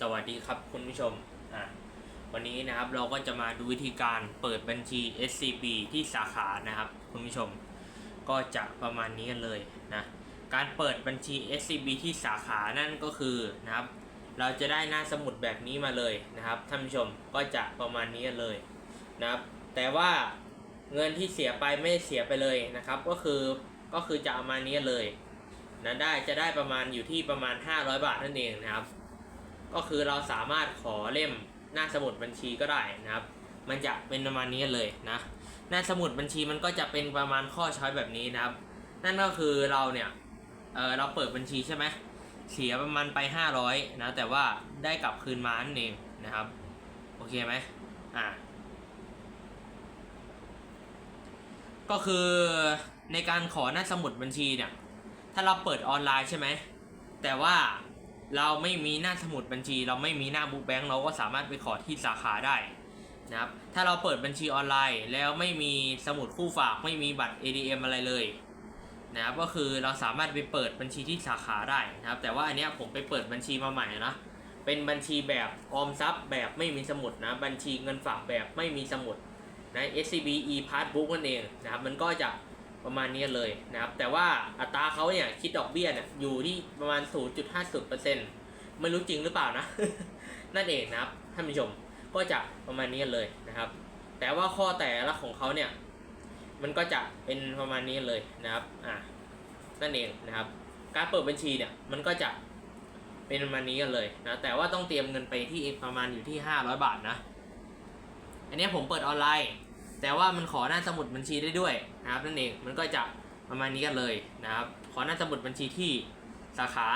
สวัสดีครับคุณผู้ชมอะวันนี้นะครับเราก็จะมาดูวิธีการเปิดบัญชี SCB ที่สาขานะครับ คุณผู้ชม ก็จะประมาณนี้กันเลยนะการเปิดบัญชี SCB ที่สาขานั่นก็คือนะครับ เราจะได้หน้าสมุดแบบนี้มาเลยนะครับท่านผู้ชมก็จะประมาณนี้กันเลยนะครับ แต่ว่าเงินที่เสียไปไม่เสียไปเลยนะครับ ก็คือก็คือจะเอามานี้เลยนะได้จะได้ประมาณอยู่ที่ประมาณ 500 บาทนั่นเองนะครับ ก็คือเราสามารถขอเล่มหน้าสมุดบัญชีก็ได้นะครับ มันจะเป็นประมาณนี้เลยนะ หน้าสมุดบัญชีมันก็จะเป็นประมาณข้อช้อยแบบนี้นะครับ นั่นก็คือเราเนี่ยเออเราเปิดบัญชีใช่ไหมเสียประมาณไป 500นะแต่ว่าได้กลับคืนมานั่นเองนะครับ โอเคไหมอ่าก็คือในการขอหน้าสมุดบัญชีเนี่ย ถ้าเราเปิดออนไลน์ใช่ไหม แต่ว่า เราไม่มีหน้าสมุดบัญชี เราไม่มีหน้าบุ๊กแบงค์เราก็สามารถไปขอที่สาขาได้นะครับถ้าเราเปิดบัญชีออนไลน์ แล้วไม่มีสมุดคู่ฝากไม่มีบัตร ATM อะไรเลยนะครับก็คือเราสามารถไปเปิดบัญชีที่สาขาได้นะครับ แต่ว่าอันเนี้ยผมไปเปิดบัญชีมาใหม่นะเป็นบัญชีแบบออมทรัพย์แบบไม่มีสมุดนะบัญชีเงินฝากแบบไม่มีสมุดนะ SCB e passbook นั่นเองนะครับมันก็จะ ประมาณนี้เลยนะครับ แต่ว่าอัตราเขาเนี่ยคิดดอกเบี้ยเนี่ยอยู่ที่ประมาณ 0.50%ไม่รู้จริงหรือเปล่านะ นั่นเองนะครับท่านผู้ชมก็จะประมาณนี้เลยนะครับ แต่ว่าข้อแต่ละของเขาเนี่ย มันก็จะเป็นประมาณนี้เลยนะครับอ่านั่นเองนะครับ การเปิดบัญชีเนี่ยมันก็จะเป็นประมาณนี้กันเลยนะแต่ว่าต้องเตรียมเงินไปที่ประมาณอยู่ที่ 500 บาทนะ อันนี้ผมเปิดออนไลน์ แต่ว่ามันขอหน้าสมุดบัญชีได้ด้วยนะครับนั่นเองมันก็จะประมาณนี้กันเลยนะครับ ขอหน้าสมุดบัญชีที่สาขา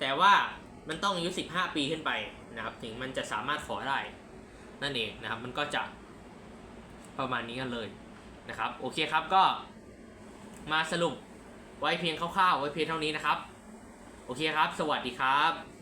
แต่ว่ามันต้องอายุ 15 ปีขึ้นไปนะครับ ถึงมันจะสามารถขอได้นั่นเองนะครับ มันก็จะประมาณนี้กันเลยนะครับ โอเคครับก็มาสรุปไว้เพียงคร่าวๆไว้เพียงเท่านี้นะครับ โอเคครับ สวัสดีครับ